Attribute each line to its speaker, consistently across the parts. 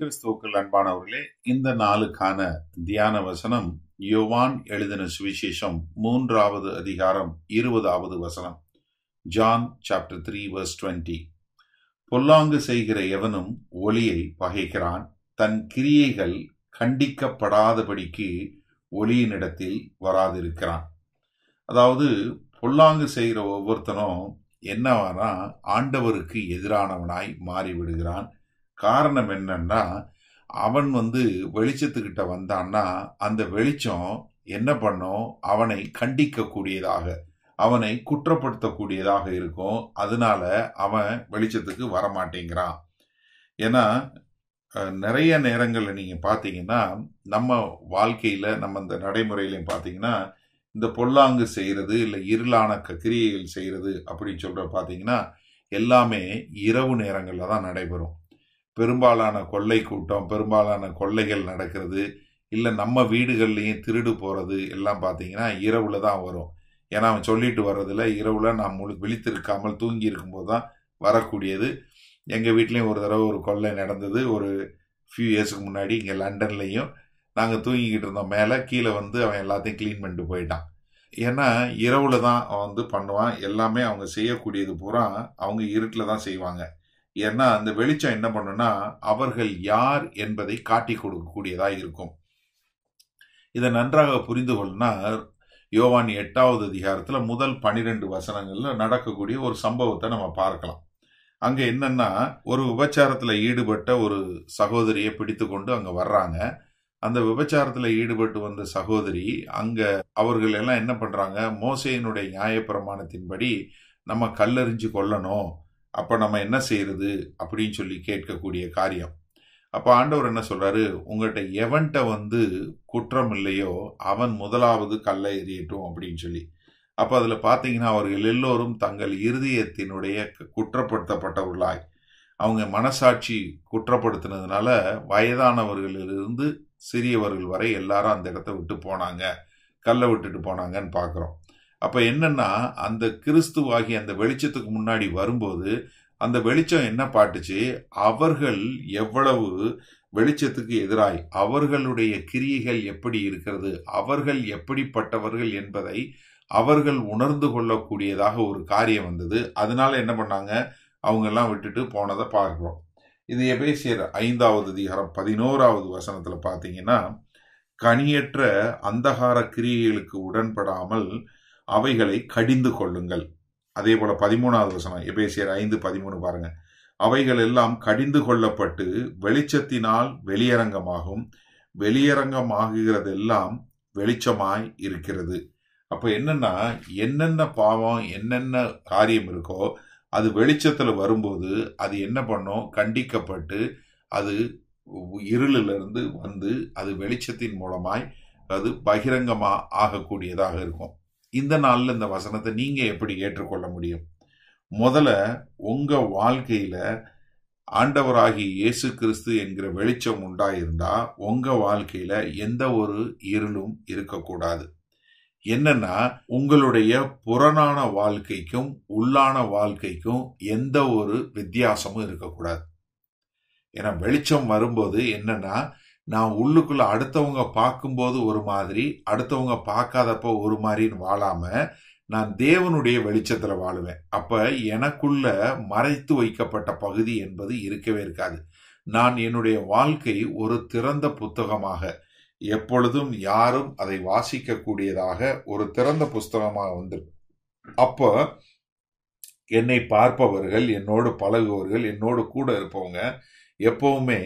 Speaker 1: கிறிஸ்துவுக்குள் அன்பானவர்களே இந்த நாளுக்கான தியான வசனம் யோவான் எழுதின சுவிசேஷம் மூன்றாவது அதிகாரம் இருபதாவது வசனம். John chapter three verse twenty பொல்லாங்கு செய்கிற எவனும் ஒளியை பகைக்கிறான். தன் கிரியைகள் கண்டிக்கப்படாதபடிக்கு ஒளியினிடத்தில் வராதிருக்கிறான். அதாவது பொல்லாங்கு செய்கிற ஒவ்வொருத்தனும் என்னவானா ஆண்டவருக்கு எதிரானவனாய் மாறிவிடுகிறான். காரணம் என்னன்னா அவன் வந்து வெளிச்சத்துக்கிட்ட வந்தான்னா அந்த வெளிச்சம் என்ன பண்ணும்? அவனை கண்டிக்கக்கூடியதாக அவனை குற்றப்படுத்தக்கூடியதாக இருக்கும். அதனால அவன் வெளிச்சத்துக்கு வரமாட்டேங்கிறான். ஏன்னா நிறைய நேரங்களில் நீங்கள் பார்த்தீங்கன்னா நம்ம வாழ்க்கையில் நம்ம இந்த நடைமுறையிலையும் பார்த்தீங்கன்னா இந்த பொல்லாங்கு செய்கிறது இல்லை இருளான கிரியைகள் செய்கிறது அப்படின்னு சொல்கிற பார்த்தீங்கன்னா எல்லாமே இரவு நேரங்களில் தான் நடைபெறும். பெரும்பாலான கொள்ளை கூட்டம் பெரும்பாலான கொள்ளைகள் நடக்கிறது. இல்லை நம்ம வீடுகள்லையும் திருடு போகிறது எல்லாம் பார்த்தீங்கன்னா இரவில் தான் வரும். ஏன்னா அவன் சொல்லிட்டு வர்றதில் இரவில் நான் முழு விழித்திருக்காமல் தூங்கி இருக்கும்போது தான் வரக்கூடியது. எங்கள் வீட்லேயும் ஒரு தடவை ஒரு கொள்ளை நடந்தது. ஒரு ஃபியூ இயர்ஸுக்கு முன்னாடி இங்கே லண்டன்லேயும். நாங்கள் தூங்கிக்கிட்டு இருந்தோம். மேலே கீழே வந்து அவன் எல்லாத்தையும் க்ளீன் பண்ணிட்டு போயிட்டான். ஏன்னா இரவில் தான் அவன் வந்து பண்ணுவான். எல்லாமே அவங்க செய்யக்கூடியது பூரா அவங்க இருட்டில் தான் செய்வாங்க. ஏன்னா அந்த வெளிச்சம் என்ன பண்ணுன்னா அவர்கள் யார் என்பதை காட்டி கொடுக்கக்கூடியதாக இருக்கும். இதை நன்றாக புரிந்து கொள்ளனா யோவான் எட்டாவது அதிகாரத்தில் முதல் பனிரெண்டு வசனங்களில் நடக்கக்கூடிய ஒரு சம்பவத்தை நம்ம பார்க்கலாம். அங்கே என்னன்னா ஒரு விபச்சாரத்தில் ஈடுபட்ட ஒரு சகோதரியை பிடித்து கொண்டு அங்கே வர்றாங்க. அந்த விபச்சாரத்தில் ஈடுபட்டு வந்த சகோதரி அங்கே அவர்கள் எல்லாம் என்ன பண்ணுறாங்க மோசையினுடைய நியாயப்பிரமாணத்தின்படி நம்ம கல்லறிஞ்சு கொல்லணும் அப்போ நம்ம என்ன செய்கிறது அப்படின்னு சொல்லி கேட்கக்கூடிய காரியம். அப்போ ஆண்டவர் என்ன சொல்கிறாரு உங்கள்கிட்ட எவன்கிட்ட வந்து குற்றம் இல்லையோ அவன் முதலாவது கல்லை எறியட்டும் அப்படின்னு சொல்லி. அப்போ அதில் பார்த்தீங்கன்னா அவர்கள் எல்லோரும் தங்கள் இருதயத்தினுடைய குற்றப்படுத்தப்பட்டவர்களாய். அவங்க மனசாட்சி குற்றப்படுத்தினதுனால வயதானவர்களிலிருந்து சிறியவர்கள் வரை எல்லாரும் அந்த இடத்த விட்டு போனாங்க. கல்லை விட்டுட்டு போனாங்கன்னு பார்க்குறோம் அப்போ என்னன்னா அந்த கிறிஸ்துவாகி அந்த வெளிச்சத்துக்கு முன்னாடி வரும்போது அந்த வெளிச்சம் என்ன பாட்டுச்சு? அவர்கள் எவ்வளவு வெளிச்சத்துக்கு எதிராய் அவர்களுடைய கிரியைகள் எப்படி இருக்கிறது அவர்கள் எப்படிப்பட்டவர்கள் என்பதை அவர்கள் உணர்ந்து கொள்ளக்கூடியதாக ஒரு காரியம் வந்தது. அதனால என்ன பண்ணாங்க? அவங்க எல்லாம் விட்டுட்டு போனதை பார்க்குறோம். இது எபேசியர் ஐந்தாவது அதிகாரம் பதினோராவது வசனத்துல பார்த்தீங்கன்னா கனியற்ற அந்தகார கிரியைகளுக்கு உடன்படாமல் அவைகளை கடிந்து கொள்ளுங்கள். அதே போல பதிமூணாவது வசனம் எபேசியர் ஐந்து பதிமூணு பாருங்க. அவைகள் எல்லாம் கடிந்து கொள்ளப்பட்டு வெளிச்சத்தினால் வெளியரங்கமாகும். வெளியரங்கமாகுகிறதெல்லாம் வெளிச்சமாய் இருக்கிறது. அப்போ என்னன்னா என்னென்ன பாவம் என்னென்ன காரியம் இருக்கோ அது வெளிச்சத்தில் வரும்போது அது என்ன பண்ணும்? கண்டிக்கப்பட்டு அது இருளிலிருந்து வந்து அது வெளிச்சத்தின் மூலமாய் அது பகிரங்கமாக ஆகக்கூடியதாக இருக்கும். இந்த நாளில் இந்த வசனத்தை நீங்கள் எப்படி ஏற்றுக்கொள்ள முடியும்? முதல்ல உங்கள் வாழ்க்கையில் ஆண்டவராகி இயேசு கிறிஸ்து என்கிற வெளிச்சம் உண்டாயிருந்தா உங்கள் வாழ்க்கையில் எந்த ஒரு இருளும் இருக்கக்கூடாது. என்னன்னா உங்களுடைய புறனான வாழ்க்கைக்கும் உள்ளான வாழ்க்கைக்கும் எந்த ஒரு வித்தியாசமும் இருக்கக்கூடாது. ஏன்னா வெளிச்சம் வரும்போது என்னன்னா நான் உள்ளுக்குள்ள அடுத்தவங்க பார்க்கும்போது ஒரு மாதிரி அடுத்தவங்க பார்க்காதப்போ ஒரு மாதிரின்னு வாழாம நான் தேவனுடைய வெளிச்சத்துல வாழுவேன். அப்ப எனக்குள்ள மறைத்து வைக்கப்பட்ட பகுதி என்பது இருக்கவே இருக்காது. நான் என்னுடைய வாழ்க்கை ஒரு திறந்த புத்தகமாக எப்பொழுதும் யாரும் அதை வாசிக்க கூடியதாக ஒரு திறந்த புஸ்தகமாக வந்து அப்போ என்னை பார்ப்பவர்கள் என்னோடு பழகுவர்கள் என்னோடு கூட இருப்பவங்க எப்பவுமே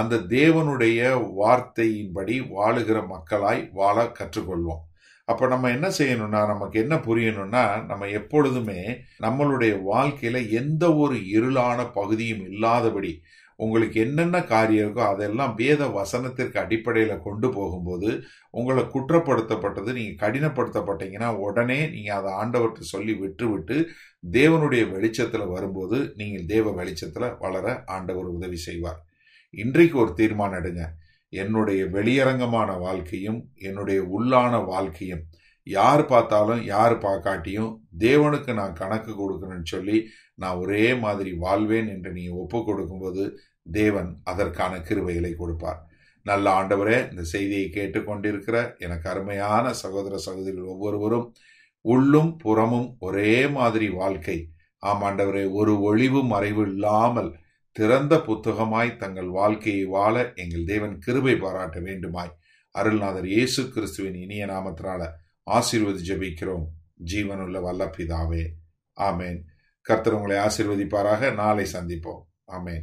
Speaker 1: அந்த தேவனுடைய வார்த்தையின்படி வாழுகிற மக்களாய் வாழ கற்றுக்கொள்வோம். அப்போ நம்ம என்ன செய்யணும்னா நமக்கு என்ன புரியணும்னா நம்ம எப்பொழுதுமே நம்மளுடைய வாழ்க்கையில் எந்த ஒரு இருளான பகுதியும் இல்லாதபடி உங்களுக்கு என்னென்ன காரியம் இருக்கோ அதெல்லாம் வேத வசனத்திற்கு அடிப்படையில் கொண்டு போகும்போது உங்களை குற்றப்படுத்தப்பட்டது நீங்கள் கடினப்படுத்தப்பட்டீங்கன்னா உடனே நீங்கள் அதை ஆண்டவர்கிட்ட சொல்லி விட்டுவிட்டு தேவனுடைய வெளிச்சத்தில் வரும்போது நீங்கள் தேவ வெளிச்சத்தில் வளர ஆண்டவர் உதவி செய்வார். இன்றைக்கு ஒரு தீர்மானம் எடுங்க. என்னுடைய வெளியரங்கமான வாழ்க்கையும் என்னுடைய உள்ளான வாழ்க்கையும் யார் பார்த்தாலும் யார் பார்க்காட்டியும் தேவனுக்கு நான் கணக்கு கொடுக்கணும்னு சொல்லி நான் ஒரே மாதிரி வாழ்வேன் என்று நீ ஒப்பு கொடுக்கும்போது தேவன் அதற்கான கிருவைகளை கொடுப்பார். நல்ல ஆண்டவரே இந்த செய்தியை கேட்டுக்கொண்டிருக்கிற எனக்கு அருமையான சகோதர சகோதரிகள் ஒவ்வொருவரும் உள்ளும் புறமும் ஒரே மாதிரி வாழ்க்கை. ஆம் ஆண்டவரே ஒரு ஒளிவு மறைவு இல்லாமல் திறந்த புத்தகமாய் தங்கள் வாழ்க்கையை வாழ எங்கள் தேவன் கிருபை பாராட்ட வேண்டுமாய். அருள்நாதர் இயேசு கிறிஸ்துவின் இனிய நாமத்தினால ஆசீர்வதி ஜெபிக்கிறோம். ஜீவனுள்ள வல்லப்பிதாவே ஆமேன். கர்த்தர் உங்களை ஆசீர்வதிப்பாராக. நாளை சந்திப்போம். ஆமேன்.